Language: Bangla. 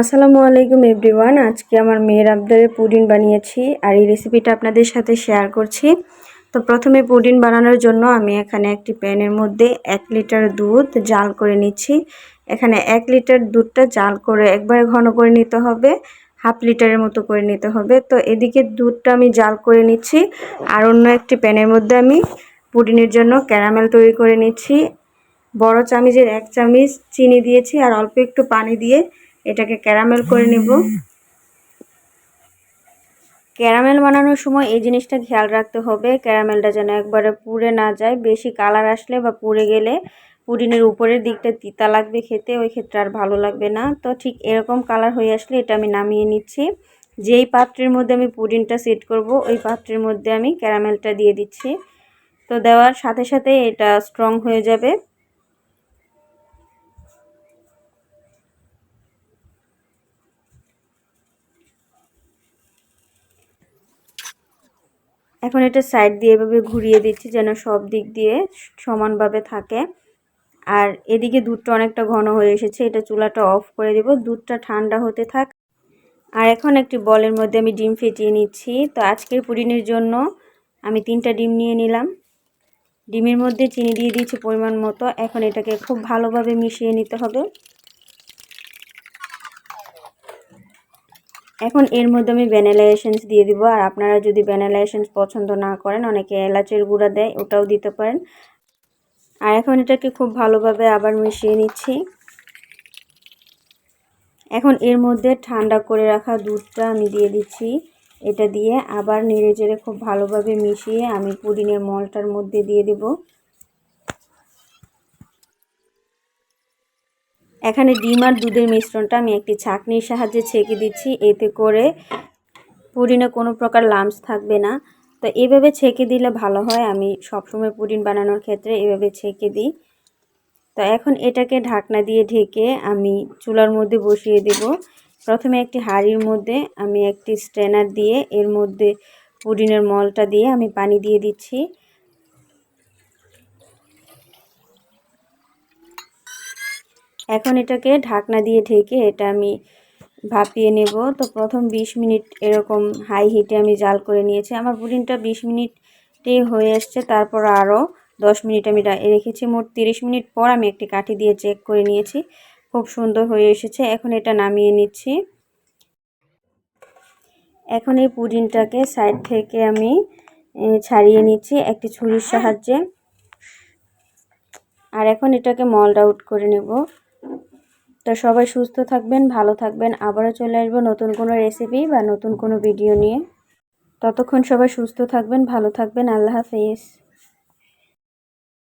আসসালামু আলাইকুম এভরিওয়ান। আজকে আমার মেয়ের আবদারে পুডিং বানিয়েছি আর এই রেসিপিটা আপনাদের সাথে শেয়ার করছি। তো প্রথমে পুডিং বানানোর জন্য আমি এখানে একটি প্যানের মধ্যে এক লিটার দুধ জাল করে নিচ্ছি। এখানে এক লিটার দুধটা জাল করে একবারে ঘন করে নিতে হবে, হাফ লিটারের মতো করে নিতে হবে। তো এদিকে দুধটা আমি জাল করে নিচ্ছি আর অন্য একটি প্যানের মধ্যে আমি পুডিনের জন্য ক্যারামেল তৈরি করে নিচ্ছি। বড় চামিচের এক চামিচ চিনি দিয়েছি আর অল্প একটু পানি দিয়ে এটাকে ক্যারামেল করে নেব। ক্যারামেল বানানোর সময় এই জিনিসটা খেয়াল রাখতে হবে। ক্যারামেলটা যেন একবারে পুড়ে না যায়। বেশি কালার আসলে বা পুড়ে গেলে পুডিনের উপরের দিকটা তিতা লাগবে খেতে, ওই ক্ষেত্রে আর ভালো লাগবে না। তো ঠিক এরকম কালার হয়ে আসলে এটা আমি নামিয়ে নিচ্ছি। যেই পাত্রের মধ্যে আমি পুডিনটা সেট করব, ওই পাত্রের মধ্যে আমি ক্যারামেলটা দিয়ে দিচ্ছি। তো দেওয়ার সাথে সাথে এটা স্ট্রং হয়ে যাবে। এখন এটা সাইড দিয়ে এভাবে ঘুরিয়ে দিচ্ছি যেন সব দিক দিয়ে সমানভাবে থাকে। আর এদিকে দুধটা অনেকটা ঘন হয়ে এসেছে, এটা চুলাটা অফ করে দেব। দুধটা ঠান্ডা হতে থাক। আর এখন একটি বলের মধ্যে আমি ডিম ফেটিয়ে নিচ্ছি। তো আজকের পুডিনের জন্য আমি তিনটা ডিম নিয়ে নিলাম। ডিমের মধ্যে চিনি দিয়ে দিয়েছি পরিমাণ মতো। এখন এটাকে খুব ভালোভাবে মিশিয়ে নিতে হবে। এখন এর মধ্যে আমি ভ্যানিলা এসেন্স দিয়ে দিব। আর আপনারা যদি ভ্যানিলা এসেন্স পছন্দ না করেন, অনেকে এলাচের গুঁড়া দেয়, ওটাও দিতে পারেন। আর এখন এটাকে খুব ভালোভাবে আবার মিশিয়ে নিচ্ছি। এখন এর মধ্যে ঠান্ডা করে রাখা দুধটা আমি দিয়ে দিচ্ছি। এটা দিয়ে আবার নেড়ে চেড়ে খুব ভালোভাবে মিশিয়ে আমি পুডিনের মলটার মধ্যে দিয়ে দেবো। এখানে ডিম আর দুধের মিশ্রণটা আমি একটি ছাঁকনির সাহায্যে ছেঁকে দিচ্ছি। এতে করে পুডিনে কোনো প্রকার লামস থাকবে না। তো এভাবে ছেঁকে দিলে ভালো হয়। আমি সবসময় পুডিন বানানোর ক্ষেত্রে এভাবে ছেঁকে দিই। তো এখন এটাকে ঢাকনা দিয়ে ঢেকে আমি চুলার মধ্যে বসিয়ে দেব। প্রথমে একটি হাঁড়ির মধ্যে আমি একটি স্ট্রেনার দিয়ে এর মধ্যে পুডিনের মলটা দিয়ে আমি পানি দিয়ে দিচ্ছি। এখন এটাকে ঢাকনা দিয়ে ঢেকে এটা আমি ভাপিয়ে নেব। তো প্রথম ২০ মিনিট এরকম হাই হিটে আমি জাল করে নিয়েছি। আমার পুডিংটা ২০ মিনিটেই হয়ে এসছে, তারপর আরও 10 মিনিট আমি রেখেছি। মোট 30 মিনিট পর আমি একটি কাঠি দিয়ে চেক করে নিয়েছি। খুব সুন্দর হয়ে এসেছে। এখন এটা নামিয়ে নিচ্ছি। এখন এই পুডিংটাকে সাইড থেকে আমি ছাড়িয়ে নিচ্ছি একটি ছুরির সাহায্যে। আর এখন এটাকে মল্ড আউট করে নেব। তো সবাই সুস্থ থাকবেন, ভালো থাকবেন। আবারও চলে আসব নতুন কোনো রেসিপি বা নতুন কোনো ভিডিও নিয়ে। ততক্ষণ সবাই সুস্থ থাকবেন, ভালো থাকবেন। আল্লাহ হাফেজ।